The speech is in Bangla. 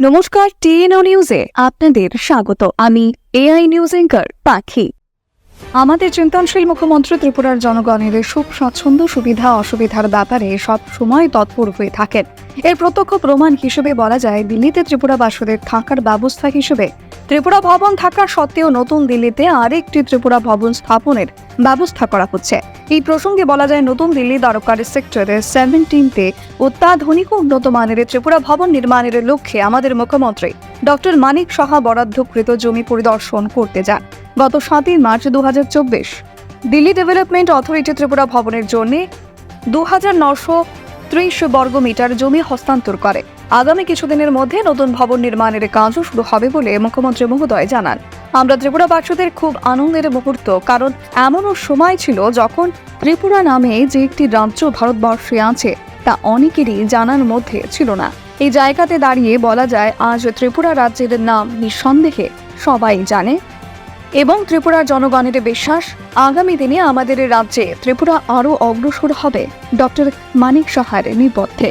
নমস্কার, টিএনও নিউজে আপনাদের স্বাগত। আমি এআই নিউজ এঙ্কার পাখি। আমাদের চিন্তনশীল মুখ্যমন্ত্রী ত্রিপুরার জনগণের সুখ স্বচ্ছন্দ সুবিধা, অসুবিধার ব্যাপারে সব সময় তৎপর হয়ে থাকেন। এর প্রত্যক্ষ প্রমাণ হিসেবে বলা যায়, দিল্লিতে ত্রিপুরাবাসীদের থাকার ব্যবস্থা হিসেবে ত্রিপুরা ভবন থাকা সত্ত্বেও নতুন দিল্লিতে আরেকটি ত্রিপুরা ভবন স্থাপনের ব্যবস্থা করা হচ্ছে। এই প্রসঙ্গে বলা যায়, নতুন দিল্লি দ্বারকার সেক্টরের সেভেন্টিনতে অত্যাধুনিক উন্নত মানের ত্রিপুরা ভবন নির্মাণের লক্ষ্যে আমাদের মুখ্যমন্ত্রী ডক্টর মানিক সাহা বরাদ্দকৃত জমি পরিদর্শন করতে যান। গত সাতই মার্চ দু হাজার চব্বিশ, দিল্লি ডেভেলপমেন্ট অথরিটি ত্রিপুরা ভবনের জন্য দু হাজার নশো ত্রিশ বর্গমিটার জমি হস্তান্তর করে। আগামী কিছুদিনের মধ্যে নতুন ভবন নির্মাণের কাজও শুরু হবে বলে মুখ্যমন্ত্রী মহোদয় জানান। আমরা ত্রিপুরাবাসীদের খুব আনন্দের মুহূর্ত, কারণ এমনও সময় ছিল যখন ত্রিপুরা নামে যে একটি রাজ্য ভারতবর্ষে আছে, তা অনেকেরই জানার মধ্যে ছিল না। এই জায়গাতে দাঁড়িয়ে বলা যায়, আজ ত্রিপুরা রাজ্যের নাম নিঃসন্দেহে সবাই জানে এবং ত্রিপুরার জনগণের বিশ্বাস, আগামী দিনে আমাদের রাজ্যে ত্রিপুরা আরও অগ্রসর হবে। ডক্টর মানিক সাহার নিপথ্যে